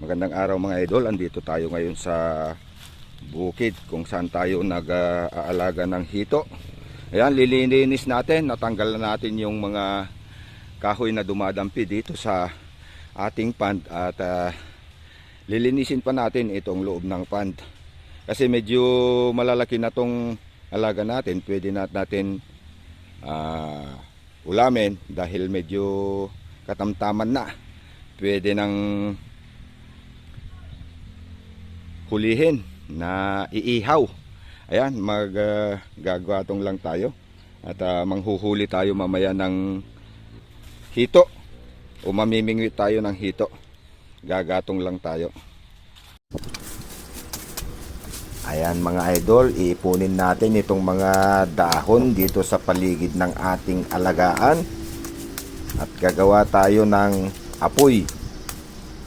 Magandang araw mga idol. Andito tayo ngayon sa bukid kung saan tayo nag-aalaga ng hito. Ayan, lilininis natin. Natanggal na natin yung mga kahoy na dumadampi dito sa ating pond at ah, lilinisin pa natin itong loob ng pond. Kasi medyo malalaki na tong alaga natin. Pwede na natin ah, ulamin dahil medyo katamtaman na. Pwede nang hulihin na iihaw. Ayan, maggatong lang tayo. At ah, manghuhuli tayo mamaya ng hito. O mamimingwit tayo ng hito. Gagatong lang tayo. Ayan mga idol, iipunin natin itong mga dahon dito sa paligid ng ating alagaan. At gagawa tayo ng apoy.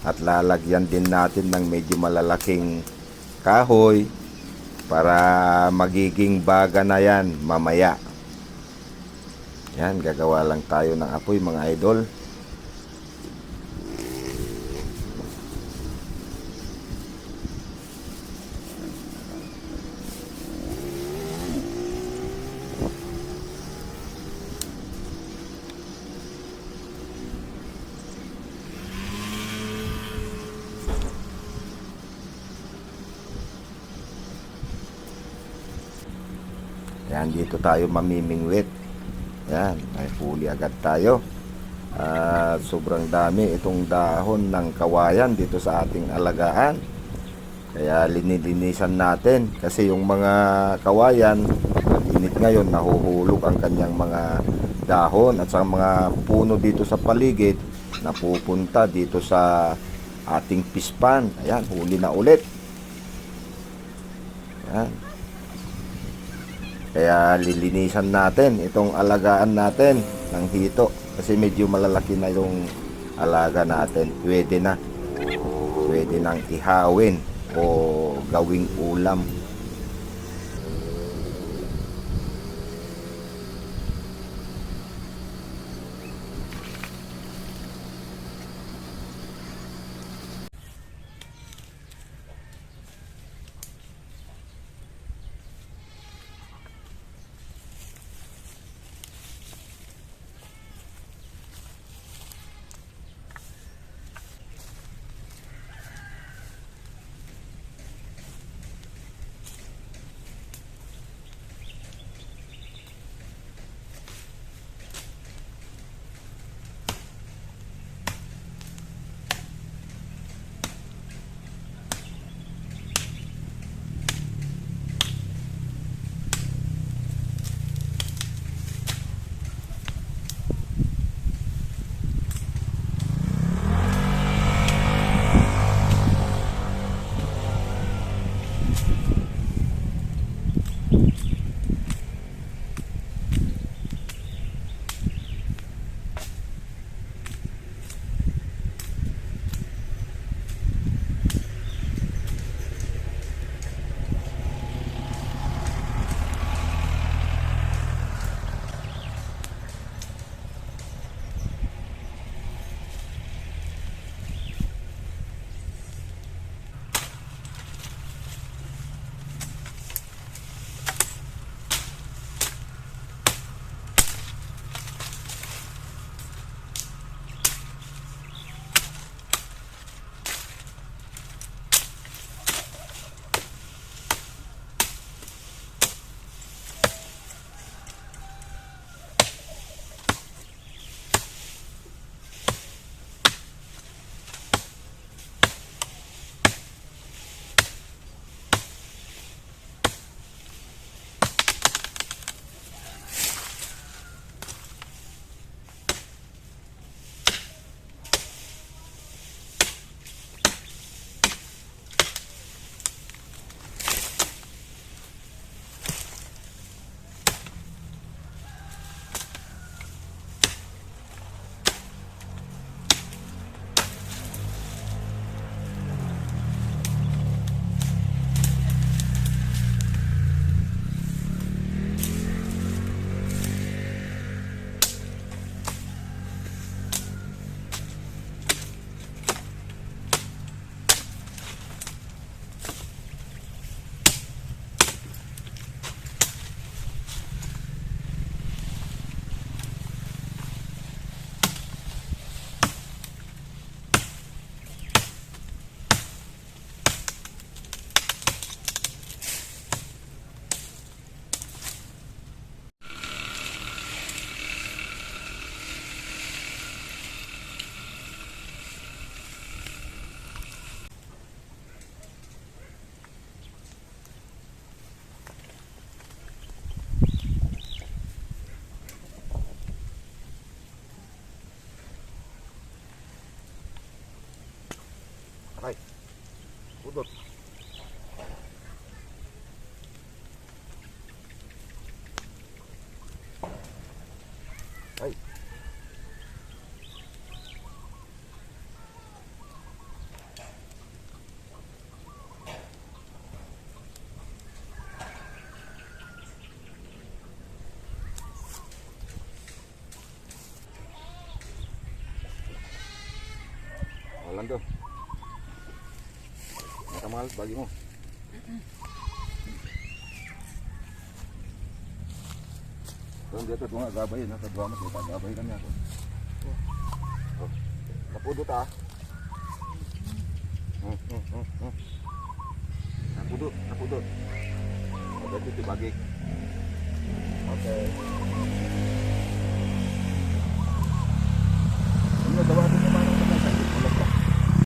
At lalagyan din natin ng medyo malalaking kahoy para magiging baga na yan mamaya. Yan, gagawa lang tayo ng apoy mga idol. Yan, dito tayo mamimingwit. Yan, may huli agad tayo. At sobrang dami itong dahon ng kawayan dito sa ating alagaan. Kaya linilinisan natin kasi yung mga kawayan, init ngayon, nahuhulog ang kanyang mga dahon at sa mga puno dito sa paligid napupunta dito sa ating pispan. Ayan, huli na ulit. Ayan. Kaya lilinisan natin itong alagaan natin ng hito kasi medyo malalaki na yung alaga natin. Pwede na. Pwede nang ihawin o gawing ulam. Đây. Hút được. Đây. Lần được. mahal bagi mo. Kung dito ito nga gabay, nasa dua mas ito gabay kami ako. Napudot ah. Napudot, napudot. Pagkat ito bagay. Okay.